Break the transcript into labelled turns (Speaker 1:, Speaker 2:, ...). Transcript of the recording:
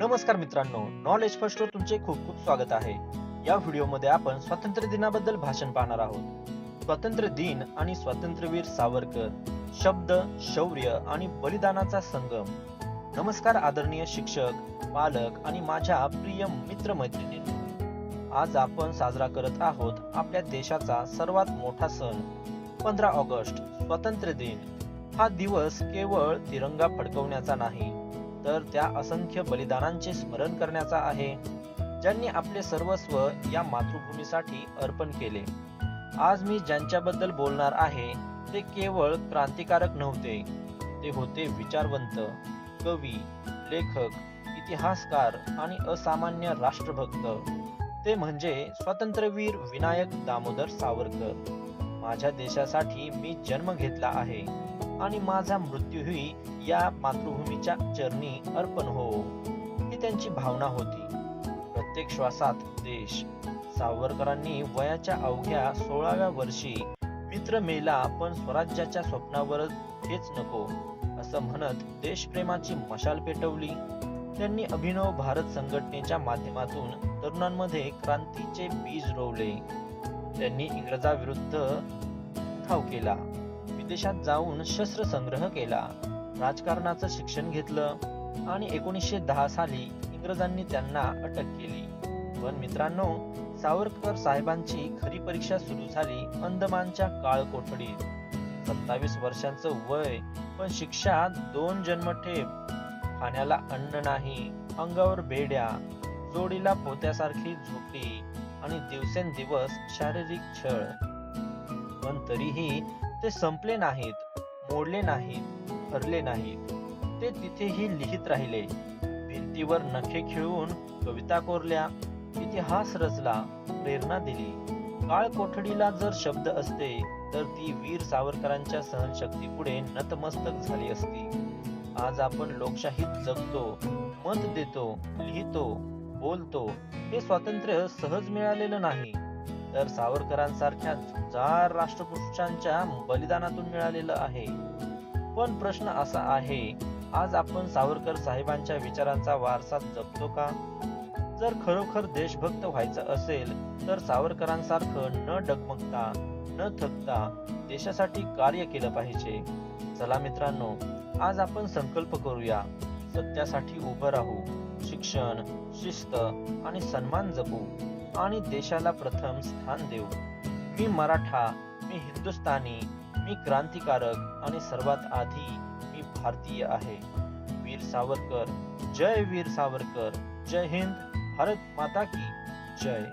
Speaker 1: नमस्कार मित्रांनो knowledge first तुमचे खूप खूप स्वागत आहे. या व्हिडिओमध्ये आपण स्वातंत्र्य दिनाबद्दल भाषण पाहणार आहोत. स्वातंत्र्य दिन आणि स्वातंत्र्यवीर सावरकर शब्द शौर्य आणि बलिदानाचा संगम. नमस्कार आदरणीय शिक्षक पालक आणि माझ्या प्रिय मित्रमैत्रिणी. आज आपण साजरा करत आहोत आपल्या देशाचा सर्वात मोठा सण पंधरा ऑगस्ट स्वातंत्र्य दिन. हा दिवस केवळ तिरंगा फडकवण्याचा नाही तर त्या असंख्य बलिदानांचे स्मरण करण्याचा आहे ज्यांनी आपले सर्वस्व या मातृभूमीसाठी अर्पण केले. आज मी ज्यांच्याबद्दल बोलणार आहे ते केवळ क्रांतिकारक नव्हते ते होते विचारवंत कवी लेखक इतिहासकार आणि असामान्य राष्ट्रभक्त. ते म्हणजे स्वातंत्र्यवीर विनायक दामोदर सावरकर. माझ्या देशासाठी मी जन्म घेतला आहे. आणि माझा मृत्यूही या मातृभूमीच्या चरणी अर्पण हो ही त्यांची भावना होती. प्रत्येक श्वासात देश. सावरकरांनी वयाच्या अवघ्या सोळाव्या वर्षी मित्र मेला पण स्वराज्याच्या स्वप्नावरच हेच नको असं म्हणत देशप्रेमाची मशाल पेटवली. त्यांनी अभिनव भारत संघटनेच्या माध्यमातून तरुणांमध्ये क्रांतीचे बीज रोवले. त्यांनी इंग्रजाविरुद्ध उठाव केला. परदेशात जाऊन शस्त्र संग्रह केला. राजकारणाचं शिक्षण घेतलं आणि एकोणीसशे दहा साली इंग्रजांनी त्यांना अटक केली. पण मित्रांनो सावरकर साहेबांची खरी परीक्षा सुरू झाली अंदमानच्या काळ कोठडीत सत्तावीस वर्षांचं वय पण शिक्षा दोन जन्मठेप. खाण्याला अन्न नाही अंगावर बेड्या जोडीला पोत्यासारखी झोपडी आणि दिवसेंदिवस शारीरिक छळ. पण तरीही ते संपले नाहीत मोडले नाहीत हरले नाहीत. ते तिथेही लिहित राहिले. भिंतीवर नखे खेळून कविता कोरल्या इतिहास रचला प्रेरणा दिली. काळ कोठडीला जर शब्द असते तर ती वीर सावरकरांच्या सहनशक्तीपुढे नतमस्तक झाली असती. आज आपण लोकशाहीत जगतो मत देतो लिहितो बोलतो हे स्वातंत्र्य सहज मिळालेलं नाही. तर सावरकरांसारख्या चार राष्ट्रपुरुषांच्या बलिदानातून मिळालेलं आहे. पण प्रश्न असा आहे आज आपण सावरकर साहेबांच्या विचारांचा वारसा जपतो का? जर खरोखर देशभक्त व्हायचं असेल तर सावरकरांसारखं न डगमगता न थकता देशासाठी कार्य केलं पाहिजे. चला मित्रांनो आज आपण संकल्प करूया. सत्यासाठी उभं राहू शिक्षण शिस्त आणि सन्मान जपू. आणि देशाला प्रथम स्थान देऊ मी मराठा मी हिंदुस्थानी मी क्रांतिकारक आणि सर्वात आधी मी भारतीय आहे. वीर सावरकर जय वीर सावरकर जय हिंद भारत माता की जय.